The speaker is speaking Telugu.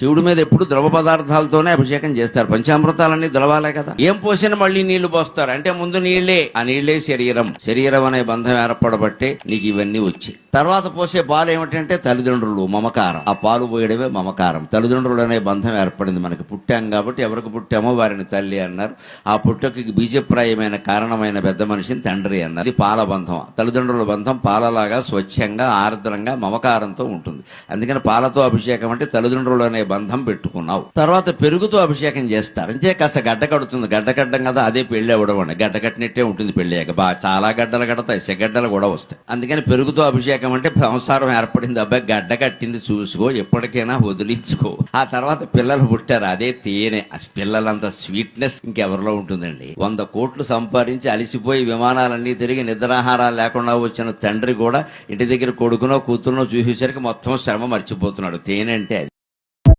శివుడి మీద ఎప్పుడు ద్రవ పదార్థాలతోనే అభిషేకం చేస్తారు. పంచామృతాలన్నీ ద్రవాలే కదా. ఏం పోసినా మళ్ళీ నీళ్ళు పోస్తారు. అంటే ముందు నీళ్ళే ఆ నీళ్ళే శరీరం. శరీరం అనే బంధం ఏర్పడబట్టే నీకు ఇవన్నీ వచ్చి. తర్వాత పోసే పాలు ఏమిటంటే తల్లిదండ్రులు మమకారం. ఆ పాలు పోయడమే మమకారం. తల్లిదండ్రులు అనే బంధం ఏర్పడింది మనకి. పుట్టాం కాబట్టి ఎవరికి పుట్టామో వారిని తల్లి అన్నారు. ఆ పుట్టకి బీజప్రాయమైన కారణమైన పెద్ద మనిషిని తండ్రి అన్నారు. ఇది పాల బంధం. తల్లిదండ్రుల బంధం పాలలాగా స్వచ్ఛంగా ఆర్ద్రంగా మమకారంతో ఉంటుంది. అందుకని పాలతో అభిషేకం అంటే తల్లిదండ్రులు అనే బంధం పెట్టుకున్నావు. తర్వాత పెరుగుతో అభిషేకం చేస్తారు. అంతే కాస్త గడ్డ కడుతుంది. గడ్డ కట్టడం కదా అదే పెళ్ళి అవ్వడం అండి. గడ్డ కట్టినట్టే ఉంటుంది పెళ్ళి బా చాలా గడ్డలు కడతాయి. సెగడ్డలు కూడా వస్తాయి. అందుకని పెరుగుతో అభిషేకం అంటే సంసారం ఏర్పడింది. అబ్బాయి గడ్డ కట్టింది చూసుకో ఎప్పటికైనా వదిలించుకో. ఆ తర్వాత పిల్లలు పుట్టారు. అదే తేనె. పిల్లలంత స్వీట్నెస్ ఇంకెవరిలో ఉంటుందండి? వంద కోట్లు సంపాదించి అలిసిపోయి విమానాలన్నీ తిరిగి నిద్రాహారాలు లేకుండా వచ్చిన తండ్రి కూడా ఇంటి దగ్గర కొడుకునో కూతురునో చూసేసరికి మొత్తం శ్రమ మర్చిపోతున్నాడు. తేనె అంటే అది.